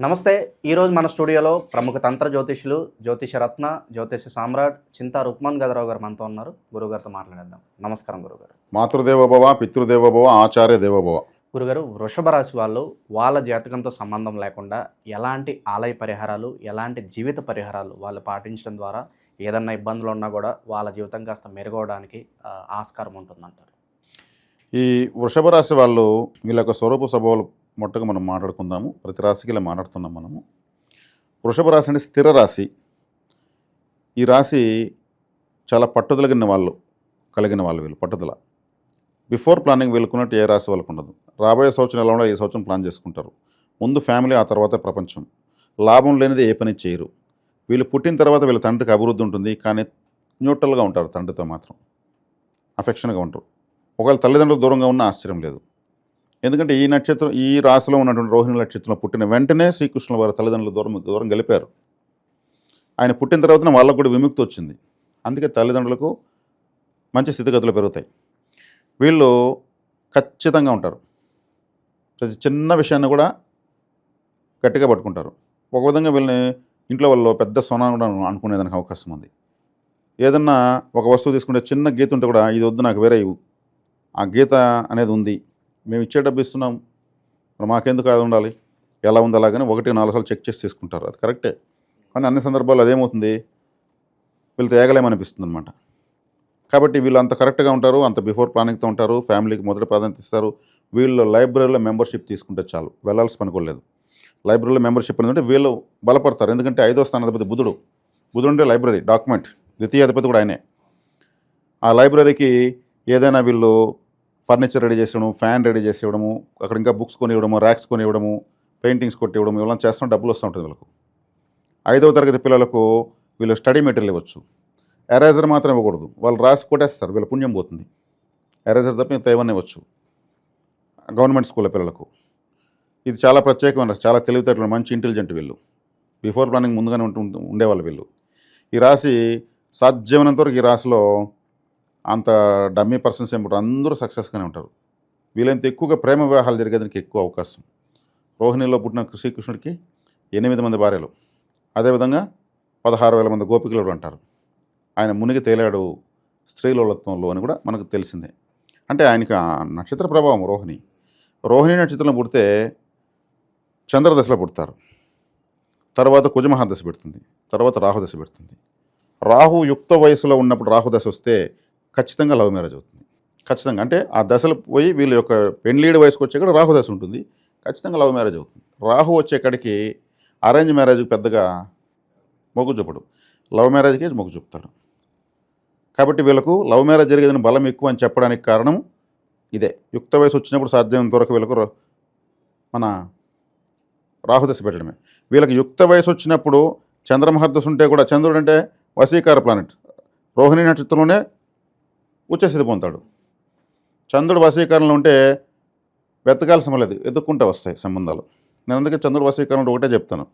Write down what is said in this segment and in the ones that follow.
నమస్తే ఈరోజు మన స్టూడియోలో ప్రముఖ తంత్ర జ్యోతిషులు జ్యోతిష రత్న జ్యోతిష సామ్రాట్ చింతా రుక్మన్ గదరావు గారు మనతో ఉన్నారు. గురుగారితో మాట్లాడేద్దాం. నమస్కారం గురుగారు. మాతృదేవోభవ పితృదేవోభవ ఆచార్య దేవోభవ గురుగారు వృషభ రాశి వాళ్ళు వాళ్ళ జాతకంతో సంబంధం లేకుండా ఎలాంటి ఆలయ పరిహారాలు ఎలాంటి జీవిత పరిహారాలు వాళ్ళు పాటించడం ద్వారా ఏదన్నా ఇబ్బందులు ఉన్నా కూడా వాళ్ళ జీవితం కాస్త మెరుగవడానికి ఆస్కారం ఉంటుందంటారు. ఈ వృషభ రాశి వాళ్ళు వీళ్ళ యొక్క స్వరూప స్వభావాలు మొట్టగా మనం మాట్లాడుకుందాము. ప్రతి రాశికి ఇలా మాట్లాడుతున్నాం మనము. వృషభ రాశి అంటే స్థిర రాశి. ఈ రాశి చాలా పట్టుదల కలిగిన వాళ్ళు కలిగిన వాళ్ళు వీళ్ళు పట్టుదల. బిఫోర్ ప్లానింగ్ వెళ్ళుకున్నట్టు ఏ రాశి వాళ్ళకు ఉండదు. రాబోయే సంవత్సరం ఎలా ఉండాలి ఈ సంవత్సరం ప్లాన్ చేసుకుంటారు. ముందు ఫ్యామిలీ ఆ తర్వాత ప్రపంచం. లాభం లేనిది ఏ పని చేయరు. వీళ్ళు పుట్టిన తర్వాత వీళ్ళ తండ్రికి అభివృద్ధి ఉంటుంది. కానీ న్యూట్రల్గా ఉంటారు తండ్రితో మాత్రం. అఫెక్షన్గా ఉంటారు. ఒకవేళ తల్లిదండ్రులు దూరంగా ఉన్న ఆశ్చర్యం లేదు. ఎందుకంటే ఈ నక్షత్రం ఈ రాశిలో ఉన్నటువంటి రోహిణి నక్షత్రంలో పుట్టిన వెంటనే శ్రీకృష్ణుల వారి తల్లిదండ్రులు దూరం దూరం గెలిపారు. ఆయన పుట్టిన తర్వాత వాళ్ళకు కూడా విముక్తి వచ్చింది. అందుకే తల్లిదండ్రులకు మంచి స్థితిగతులు పెరుగుతాయి. వీళ్ళు ఖచ్చితంగా ఉంటారు. ప్రతి చిన్న విషయాన్ని కూడా గట్టిగా పట్టుకుంటారు. ఒక విధంగా వీళ్ళని ఇంట్లో వాళ్ళు పెద్ద సొనా కూడా అనుకునేదానికి అవకాశం ఉంది. ఏదన్నా ఒక వస్తువు తీసుకుంటే చిన్న గీత ఉంటే కూడా ఇది వద్దు నాకు వేరే ఆ గీత అనేది ఉంది. మేము ఇచ్చే డబ్బు ఇస్తున్నాం. మరి మాకెందుకు అది ఉండాలి? ఎలా ఉంది అలాగని ఒకటి నాలుగు సార్లు చెక్ చేసి తీసుకుంటారు. అది కరెక్టే. కానీ అన్ని సందర్భాల్లో అదేమవుతుంది? వీళ్ళు తేగలేమనిపిస్తుంది అనమాట కాబట్టి వీళ్ళు అంత కరెక్ట్గా ఉంటారు అంత బిఫోర్ ప్లానింగ్తో ఉంటారు ఫ్యామిలీకి మొదటి ప్రాధాన్యత ఇస్తారు. వీళ్ళు లైబ్రరీలో మెంబర్షిప్ తీసుకుంటే చాలు వెళ్ళాల్సి పనుకోలేదు లైబ్రరీలో మెంబర్షిప్ అనేది వీళ్ళు బలపడతారు. ఎందుకంటే ఐదో స్థానాధిపతి బుధుడు బుధుడు అంటే లైబ్రరీ డాక్యుమెంట్ ద్వితీయాధిపతి కూడా ఆయనే. ఆ లైబ్రరీకి ఏదైనా వీళ్ళు ఫర్నిచర్ రెడీ చేసి ఇవ్వడము ఫ్యాన్ రెడీ చేసి ఇవ్వడము అక్కడ ఇంకా బుక్స్ కొని ఇవ్వడము ర్యాక్స్ కొని ఇవ్వడము పెయింటింగ్స్ కొట్టి ఇవ్వడం ఇలా చేస్తాం డబ్బులు వస్తూ ఉంటుంది వీళ్ళకు. ఐదవ తరగతి పిల్లలకు వీళ్ళు స్టడీ మెటీరియల్ ఇవ్వచ్చు. ఎరేజర్ మాత్రం ఇవ్వకూడదు. వాళ్ళు రాసి కొట్టేస్తారు. వీళ్ళ పుణ్యం పోతుంది. ఎరేజర్ తప్ప ఇంత ఏమన్నా ఇవ్వచ్చు. గవర్నమెంట్ స్కూల్ పిల్లలకు. ఇది చాలా ప్రత్యేకమైన చాలా తెలివితేటలు మంచి ఇంటెలిజెంట్ వీళ్ళు. బిఫోర్ ప్లానింగ్ ముందుగానే ఉంటూ ఉండేవాళ్ళు వీళ్ళు. ఈ రాశి సాధ్యమైనంత వరకు ఈ రాశిలో అంత డమ్మీ పర్సన్స్ ఏమి అందరూ సక్సెస్గానే ఉంటారు. వీలైనంత ఎక్కువగా ప్రేమ వివాహాలు జరిగేదానికి ఎక్కువ అవకాశం. రోహిణిలో పుట్టిన శ్రీకృష్ణుడికి ఎనిమిది మంది భార్యలు. అదేవిధంగా పదహారు వేల మంది గోపికలు అంటారు. ఆయన మునిగి తేలాడు స్త్రీలోలత్వంలో అని కూడా మనకు తెలిసిందే. అంటే ఆయనకి నక్షత్ర ప్రభావం రోహిణి. రోహిణి నక్షత్రంలో పుడితే చంద్రదశలో పుడతారు. తర్వాత కుజమహాదశ పెడుతుంది. తర్వాత రాహుదశ పెడుతుంది. రాహు యుక్త వయసులో ఉన్నప్పుడు రాహుదశ వస్తే ఖచ్చితంగా లవ్ మ్యారేజ్ అవుతుంది. ఖచ్చితంగా. అంటే ఆ దశలు పోయి వీళ్ళ యొక్క పెండ్లీడి వయసుకు వచ్చేక్కడ రాహు దశ ఉంటుంది. ఖచ్చితంగా లవ్ మ్యారేజ్ అవుతుంది. రాహు వచ్చేక్కడికి అరేంజ్ మ్యారేజ్ పెద్దగా మొగ్గు చూపడు. లవ్ మ్యారేజ్కి మొగ్గు చూపుతాడు కాబట్టి వీళ్ళకు లవ్ మ్యారేజ్ జరిగేదని బలం ఎక్కువ అని చెప్పడానికి కారణం ఇదే. యుక్త వయసు వచ్చినప్పుడు సాధ్యమైనంత వరకు వీళ్ళకు మన రాహుదశ పెట్టడమే. వీళ్ళకి యుక్త వయసు వచ్చినప్పుడు చంద్రమహర్దశ ఉంటే కూడా చంద్రుడు అంటే వసీకార ప్లానెట్ రోహిణి నక్షత్రంలోనే ఉచ్చస్థితి పొందుతాడు. చంద్రుడు వశీకరణలో ఉంటే వెతకాల్సిన లేదు వెతుక్కుంటే వస్తాయి సంబంధాలు. నేను అందుకే చంద్రుడు వశీకరణలో ఒకటే చెప్తాను.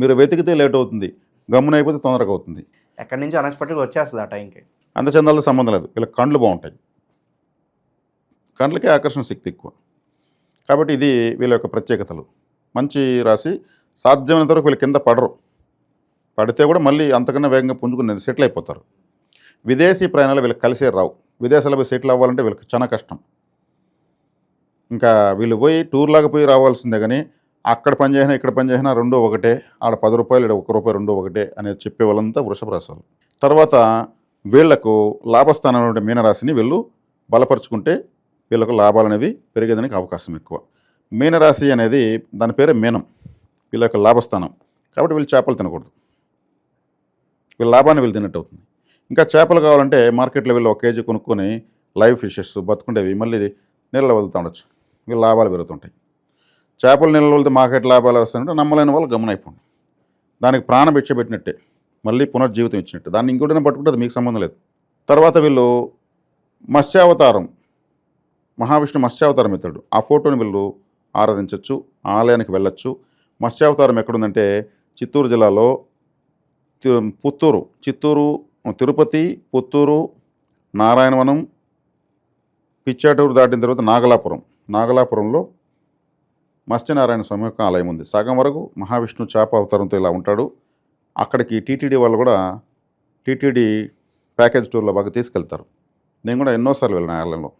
మీరు వెతికితే లేట్ అవుతుంది గమ్మున అయిపోతే తొందరగా అవుతుంది. ఎక్కడి నుంచి అన్ఎక్స్పెక్టెడ్గా వచ్చేస్తుంది ఆ టైంకి? అందచందాలతో సంబంధం లేదు వీళ్ళకి కండ్లు బాగుంటాయి. కండ్లకే ఆకర్షణ శక్తి ఎక్కువ. కాబట్టి ఇది వీళ్ళ యొక్క ప్రత్యేకతలు. మంచి రాసి సాధ్యమైనంత వరకు వీళ్ళ కింద పడరు. పడితే కూడా మళ్ళీ అంతకన్నా వేగంగా పుంజుకుని సెటిల్ అయిపోతారు. విదేశీ ప్రయాణాలు వీళ్ళకి కలిసే రావు. విదేశాల్లో పోయి సెటిల్ అవ్వాలంటే వీళ్ళకి చాలా కష్టం. ఇంకా వీళ్ళు పోయి టూర్లాగా పోయి రావాల్సిందే కానీ అక్కడ పని చేసినా ఇక్కడ పని చేసినా రెండో ఒకటే ఆడ పది రూపాయలు ఈడ ఒక రూపాయి రెండో ఒకటే అనేది చెప్పే వాళ్ళంతా వృషభ రాశాలు. తర్వాత వీళ్ళకు లాభస్థానం ఉండే మీనరాశిని వీళ్ళు బలపరుచుకుంటే వీళ్ళకు లాభాలు అనేవి పెరిగేదానికి అవకాశం ఎక్కువ. మీనరాశి అనేది దాని పేరే మీనం వీళ్ళ యొక్క లాభస్థానం. కాబట్టి వీళ్ళు చేపలు తినకూడదు. వీళ్ళ లాభాన్ని వీళ్ళు తిన్నట్టు అవుతుంది. ఇంకా చేపలు కావాలంటే మార్కెట్లో వీళ్ళు ఒక కేజీ కొనుక్కొని లైవ్ ఫిషెస్ బతుకుండేవి. మళ్ళీ నీళ్ళలో వెళ్తూ ఉండొచ్చు. ఇవి లాభాలు పెరుగుతుంటాయి. చేపలు నీళ్ళలో వెళ్తే మార్కెట్ లాభాలు వస్తాయంటే నమ్మలేని వాళ్ళు గమనైపోండి. దానికి ప్రాణం పెట్టినట్టే. మళ్ళీ పునర్జీవితం ఇచ్చినట్టు. దాన్ని ఇంకోటైనా పట్టుకుంటే అది మీకు సంబంధం లేదు. తర్వాత వీళ్ళు మత్స్యావతారం మహావిష్ణు మత్స్యావతారం ఇతడు ఆ ఫోటోని వీళ్ళు ఆరాధించవచ్చు ఆలయానికి వెళ్ళొచ్చు. మత్స్యావతారం ఎక్కడుందంటే చిత్తూరు జిల్లాలో తి- పుత్తూరు. చిత్తూరు తిరుపతి పుత్తూరు నారాయణవనం పిచ్చాటూరు దాటిన తర్వాత నాగలాపురం. నాగలాపురంలో మత్స్యనారాయణ స్వామి యొక్క ఆలయం ఉంది. సగం వరకు మహావిష్ణు చేప అవతారంతో ఇలా ఉంటాడు. అక్కడికి టీటీడీ వాళ్ళు కూడా టీటీడీ ప్యాకేజ్ టూర్లో బాగా తీసుకెళ్తారు. నేను కూడా ఎన్నోసార్లు వెళ్ళిన ఆలయంలో.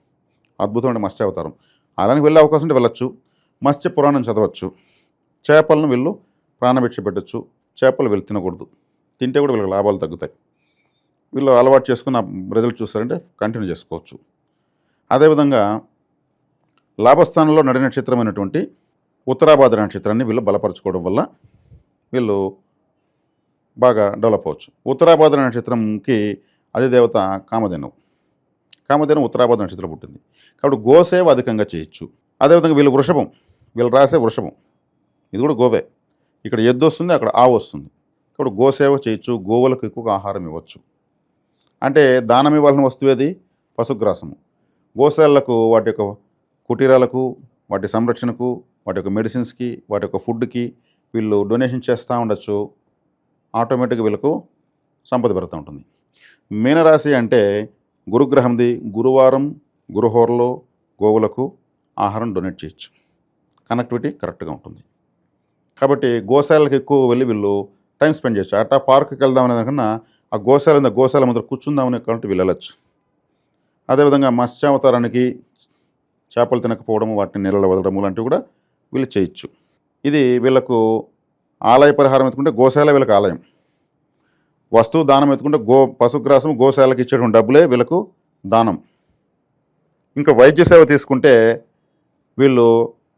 అద్భుతమైన మత్స్య అవతారం. ఆలయానికి వెళ్ళే అవకాశం ఉంటే వెళ్ళొచ్చు. మత్స్య పురాణం చదవచ్చు. చేపలను వీళ్ళు ప్రాణభిక్ష పెట్టచ్చు. చేపలు వీళ్ళు తినకూడదు. తింటే కూడా వీళ్ళకి లాభాలు తగ్గుతాయి. వీళ్ళు అలవాటు చేసుకున్న రిజల్ట్ చూస్తారంటే కంటిన్యూ చేసుకోవచ్చు. అదేవిధంగా లాభస్థానంలో నడి నక్షత్రమైనటువంటి ఉత్తరాభాద్ర నక్షత్రాన్ని వీళ్ళు బలపరచుకోవడం వల్ల వీళ్ళు బాగా డెవలప్ అవ్వచ్చు. ఉత్తరాభాద్ర నక్షత్రంకి అధిదేవత కామధేను కామధేను ఉత్తరాభాద్ర నక్షత్రం పుట్టింది. కాబట్టి గోసేవ అధికంగా చేయొచ్చు. అదేవిధంగా వీళ్ళు వృషభం వీళ్ళు రాసే వృషభం. ఇది కూడా గోవే. ఇక్కడ ఎద్దు వస్తుంది అక్కడ ఆవు వస్తుంది. కాబట్టి గోసేవ చేయొచ్చు గోవులకు ఎక్కువగా ఆహారం ఇవ్వచ్చు. అంటే దానం ఇవ్వాల్సిన వస్తువు ఏది? పశుగ్రాసము. గోశాలకు వాటి యొక్క కుటీరాలకు వాటి సంరక్షణకు వాటి యొక్క మెడిసిన్స్కి వాటి యొక్క ఫుడ్కి వీళ్ళు డొనేషన్ చేస్తూ ఉండొచ్చు. ఆటోమేటిక్గా వీళ్ళకు సంపద పెరుగుతూ ఉంటుంది. మీనరాశి అంటే గురుగ్రహంది గురువారం గురుహోరలో గోవులకు ఆహారం డొనేట్ చేయొచ్చు. కనెక్టివిటీ కరెక్ట్గా ఉంటుంది. కాబట్టి గోశాలకు ఎక్కువ వెళ్ళి వీళ్ళు టైం స్పెండ్ చేయొచ్చు. అట్టా పార్క్కి వెళ్దాం అనే కన్నా ఆ గోశాల గోశాల ముందర కూర్చుందామని కాబట్టి వెళ్ళవచ్చు అదేవిధంగా మత్స్యావతారానికి చేపలు తినకపోవడం వాటిని నీళ్ళలో వదలడం లాంటివి కూడా వీళ్ళు చేయొచ్చు. ఇది వీళ్ళకు ఆలయ పరిహారం ఎత్తుకుంటే గోశాల వీళ్ళకి ఆలయం. వస్తువు దానం ఎత్తుకుంటే గో పశుగ్రాసం గోశాలకు ఇచ్చేటువంటి డబ్బులే వీళ్ళకు దానం. ఇంకా వైద్య సేవ తీసుకుంటే వీళ్ళు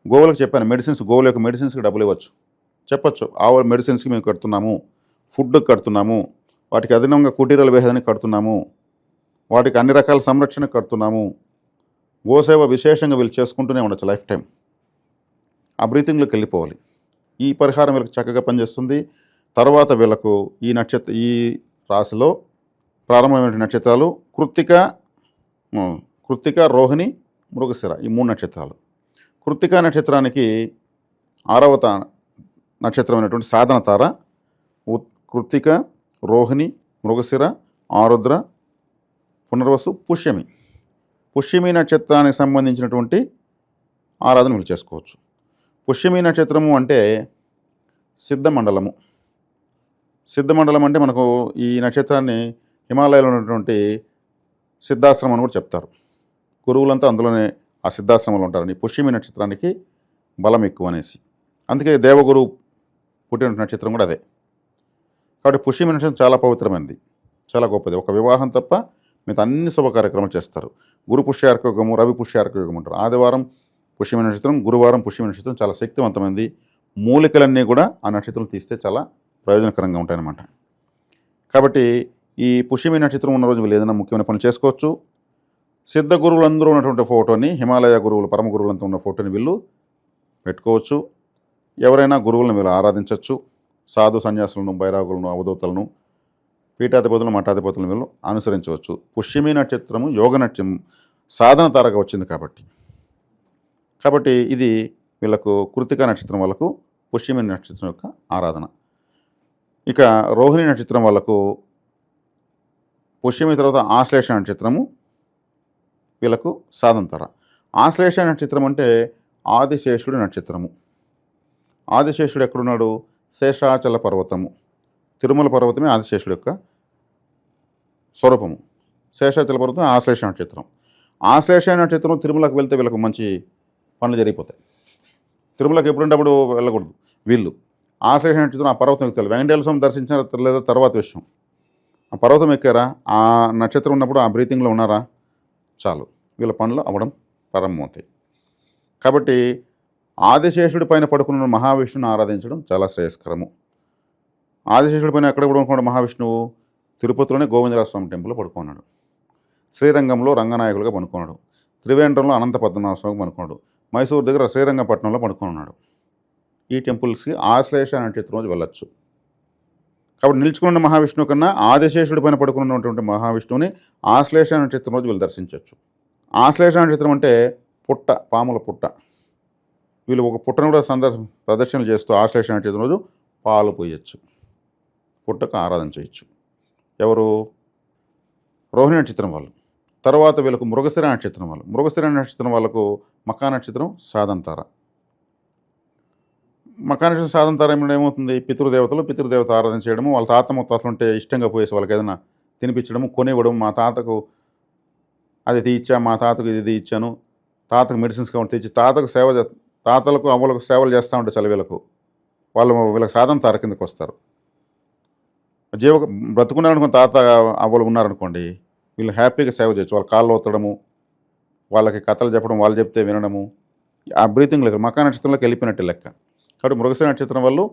గోవులకు చెప్పాను మెడిసిన్స్ గోవుల యొక్క మెడిసిన్స్కి డబ్బులు ఇవ్వచ్చు. చెప్పచ్చు ఆవుల మెడిసిన్స్కి మేము కడుతున్నాము ఫుడ్ కడుతున్నాము వాటికి అదనంగా కుటీరాల వేసేదానికి కడుతున్నాము. వాటికి అన్ని రకాల సంరక్షణ కడుతున్నాము. గోసేవ విశేషంగా వీళ్ళు చేసుకుంటూనే ఉండొచ్చు లైఫ్ టైం. ఆ బ్రీతింగ్లోకి వెళ్ళిపోవాలి. ఈ పరిహారం వీళ్ళకి చక్కగా పనిచేస్తుంది. తర్వాత వీళ్ళకు ఈ నక్షత్ర ఈ రాశిలో ప్రారంభమైన నక్షత్రాలు కృత్తిక కృత్తిక రోహిణి మృగశిర ఈ మూడు నక్షత్రాలు. కృత్తిక నక్షత్రానికి ఆరవ నక్షత్రమైనటువంటి సాధన తార ఉత్- కృత్తిక రోహిణి మృగశిర ఆరుద్ర పునర్వసు పుష్యమి. పుష్యమి నక్షత్రానికి సంబంధించినటువంటి ఆరాధన మీరు చేసుకోవచ్చు. పుష్యమి నక్షత్రము అంటే సిద్ధమండలము. సిద్ధమండలం అంటే మనకు ఈ నక్షత్రాన్ని హిమాలయాలో ఉన్నటువంటి సిద్ధాశ్రమం అని కూడా చెప్తారు. గురువులంతా అందులోనే ఆ సిద్ధాశ్రమంలో ఉంటారని పుష్యమి నక్షత్రానికి బలం ఎక్కువ అనేసి. అందుకే దేవగురు పుట్టిన నక్షత్రం కూడా అదే. కాబట్టి పుష్యమి నక్షత్రం చాలా పవిత్రమైనది చాలా గొప్పది. ఒక వివాహం తప్ప మిగతా అన్ని శుభ కార్యక్రమాలు చేస్తారు. గురు పుష్యార్కయోగము రవి పుష్యార్కయోగం అంటారు. ఆదివారం పుష్యమి నక్షత్రం గురువారం పుష్యమి నక్షత్రం చాలా శక్తివంతమైనది మూలికలన్నీ కూడా ఆ నక్షత్రం తీస్తే చాలా ప్రయోజనకరంగా ఉంటాయన్నమాట. కాబట్టి ఈ పుష్యమి నక్షత్రం ఉన్న రోజు వీళ్ళు ఏదైనా ముఖ్యమైన పనులు చేసుకోవచ్చు. సిద్ధ గురువులందరూ ఉన్నటువంటి ఫోటోని హిమాలయ గురువులు పరమ గురువులంతా ఉన్న ఫోటోని వీళ్ళు పెట్టుకోవచ్చు. ఎవరైనా గురువులను వీళ్ళు ఆరాధించవచ్చు. సాధు సన్యాసులను బైరాగులను అవధూతలను పీఠాధిపతులను మఠాధిపతులను వీళ్ళు అనుసరించవచ్చు. పుష్యమి నక్షత్రము యోగ నక్షత్రం సాధన తారగా వచ్చింది కాబట్టి. కాబట్టి ఇది వీళ్ళకు కృతిక నక్షత్రం వాళ్ళకు పుష్యమి నక్షత్రం యొక్క ఆరాధన. ఇక రోహిణి నక్షత్రం వాళ్ళకు పుష్యమి తర్వాత ఆశ్లేష నక్షత్రము వీళ్ళకు సాధంతర ఆశ్లేష నక్షత్రం అంటే ఆదిశేషుడి నక్షత్రము. ఆదిశేషుడు ఎక్కడున్నాడు? శేషాచల పర్వతము. తిరుమల పర్వతమే ఆదిశేషుడు యొక్క స్వరూపము. శేషాచల పర్వతం ఆశ్లేష నక్షత్రం. ఆశ్లేష నక్షత్రం తిరుమలకు వెళ్తే వీళ్ళకు మంచి పనులు జరిగిపోతాయి. తిరుమలకు ఎప్పుడున్నప్పుడు వెళ్ళకూడదు. వీళ్ళు. ఆశ్లేష నక్షత్రం ఆ పర్వతం ఎక్కుతారు. వెంకటేశ్వర స్వామి దర్శించిన లేదా తర్వాత విషయం. ఆ పర్వతం ఎక్కారా? ఆ నక్షత్రం ఉన్నప్పుడు ఆ బ్రీతింగ్లో ఉన్నారా? చాలు. వీళ్ళ పనులు అవ్వడం ప్రారంభమవుతాయి. కాబట్టి ఆదిశేషుడి పైన పడుకున్న మహావిష్ణువుని ఆరాధించడం చాలా శ్రేయస్కరము. ఆదిశేషుడి పైన ఎక్కడ పడుకున్నాడు మహావిష్ణువు? తిరుపతిలోనే గోవిందరాజ స్వామి టెంపుల్లో పడుకున్నాడు. శ్రీరంగంలో రంగనాయకులుగా పనుకున్నాడు. త్రివేంద్రంలో అనంత పద్మనాభస్వామి స్వామి పడుకున్నాడు మైసూరు దగ్గర శ్రీరంగపట్నంలో పడుకున్నాడు. ఈ టెంపుల్స్కి ఆశ్లేష నక్షత్రం రోజు వెళ్ళొచ్చు. కాబట్టి నిలుచుకున్న మహావిష్ణువు కన్నా ఆదిశేషుడి పైన పడుకున్నటువంటి మహావిష్ణువుని ఆశ్లేష నక్షత్రం రోజు వీళ్ళు దర్శించవచ్చు ఆశ్లేష నక్షత్రం అంటే పుట్ట పాముల పుట్ట. వీళ్ళు ఒక పుట్టను కూడా సందర్శ ప్రదర్శనలు చేస్తూ ఆశ్లేషణ చేసిన రోజు పాలు పోయొచ్చు. పుట్టకు ఆరాధన చేయొచ్చు. ఎవరు? రోహిణి నక్షత్రం వాళ్ళు. తర్వాత వీళ్ళకు మృగశిర నక్షత్రం వాళ్ళు. మృగశిర నక్షత్రం వాళ్ళకు మకా నక్షత్రం సాధంతార మకా సాధన సాధంతార ఏమవుతుంది? పితృదేవతలు పితృదేవత ఆరాధన చేయడము వాళ్ళ తాత ముత్తాతలు ఉంటే ఇష్టంగా పోయేసి వాళ్ళకి ఏదైనా తినిపించడము కొనివ్వడం మా తాతకు అది తీయిచ్చా మా తాతకు ఇది ఇచ్చాను తాతకు మెడిసిన్స్ కావాలి తెచ్చి తాతకు సేవ తాతలకు అవ్వలకు సేవలు చేస్తూ ఉంటాయి చలివేలకు వాళ్ళు వీళ్ళకి సాధన తార కిందకు వస్తారు. జీవ బ్రతుకున్నారనుకున్న తాత అవ్వలు ఉన్నారనుకోండి వీళ్ళు హ్యాపీగా సేవ చేయొచ్చు. వాళ్ళ కాళ్ళు ఒత్తడము వాళ్ళకి కథలు చెప్పడం వాళ్ళు చెప్తే వినడము ఆ బ్రీతింగ్ లెక్క మకా నక్షత్రంలోకి వెళ్ళిపోయినట్టు లెక్క. కాబట్టి మృగశిర నక్షత్రం వాళ్ళు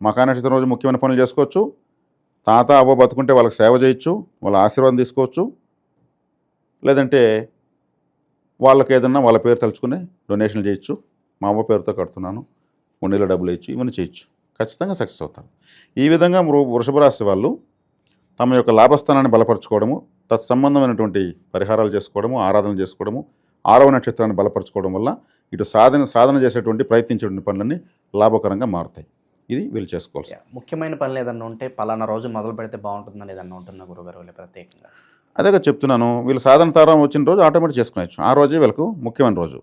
మకా నక్షత్రం రోజు ముఖ్యమైన పనులు చేసుకోవచ్చు. తాత అవ్వ బతుకుంటే వాళ్ళకి సేవ చేయొచ్చు వాళ్ళ ఆశీర్వాదం తీసుకోవచ్చు. లేదంటే వాళ్ళకి ఏదన్నా వాళ్ళ పేరు తలుచుకుని డొనేషన్లు చేయొచ్చు. మా అవ్వ పేరుతో కడుతున్నాను. ఉండేలో డబ్బులు ఇచ్చు ఇవన్నీ చేయొచ్చు. ఖచ్చితంగా సక్సెస్ అవుతారు. ఈ విధంగా వృషభ రాశి వాళ్ళు తమ యొక్క లాభస్థానాన్ని బలపరచుకోవడము తత్సంబంధమైనటువంటి పరిహారాలు చేసుకోవడము ఆరాధన చేసుకోవడము ఆరవ నక్షత్రాన్ని బలపరచుకోవడం వల్ల ఇటు సాధన సాధన చేసేటువంటి ప్రయత్నించేటువంటి పనులన్నీ లాభకరంగా మారుతాయి. ఇది వీళ్ళు చేసుకోవాల్సి ముఖ్యమైన పనులు ఏదన్నా ఉంటే పలానా రోజు మొదలు పెడితే బాగుంటుందని ఏదన్నా ఉంటుందా గురుగారు వీళ్ళు ప్రత్యేకంగా? అదేగా చెప్తున్నాను. వీళ్ళు సాధన తారం వచ్చిన రోజు ఆటోమేటిక్ చేసుకునేచ్చు ఆ రోజే వీళ్ళకు ముఖ్యమైన రోజు.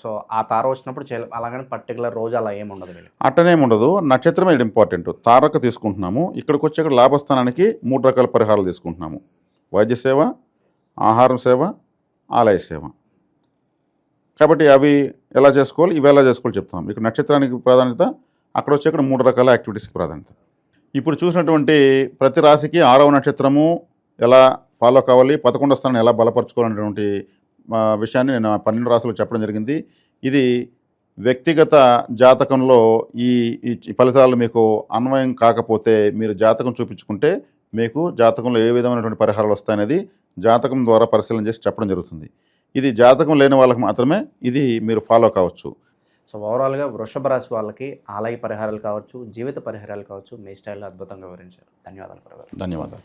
సో ఆ తార వచ్చినప్పుడు అలాగని పర్టికులర్ రోజు అలా ఏముండదు ఉండదు వీళ్ళు ఉండదు. ఇది ఇంపార్టెంట్ తారక తీసుకుంటున్నాము. ఇక్కడికి వచ్చి ఇక్కడ లాభస్థానానికి మూడు రకాల పరిహారాలు తీసుకుంటున్నాము. వైద్య సేవ ఆహారం సేవ ఆలయ సేవ. కాబట్టి అవి ఎలా చేసుకోవాలి? ఇవి ఎలా చేసుకోవాలి చెప్తున్నాం. ఇక్కడ నక్షత్రానికి ప్రాధాన్యత అక్కడ వచ్చి ఇక్కడ మూడు రకాల యాక్టివిటీస్కి ప్రాధాన్యత. ఇప్పుడు చూసినటువంటి ప్రతి రాశికి ఆరవ నక్షత్రము ఎలా ఫాలో కావాలి పదకొండో స్థానం ఎలా బలపరచుకోవాలనేటువంటి విషయాన్ని నేను పన్నెండు రాసులు చెప్పడం జరిగింది. ఇది వ్యక్తిగత జాతకంలో ఈ ఫలితాలు మీకు అన్వయం కాకపోతే మీరు జాతకం చూపించుకుంటే మీకు జాతకంలో ఏ విధమైనటువంటి పరిహారాలు వస్తాయనేది జాతకం ద్వారా పరిశీలన చేసి చెప్పడం జరుగుతుంది. ఇది జాతకం లేని వాళ్ళకి మాత్రమే ఇది మీరు ఫాలో కావచ్చు. సో ఓవరాల్గా వృషభ రాశి వాళ్ళకి ఆలయ పరిహారాలు కావచ్చు జీవిత పరిహారాలు కావచ్చు మీ స్టైల్లో అద్భుతంగా వివరించారు. ధన్యవాదాలు ధన్యవాదాలు.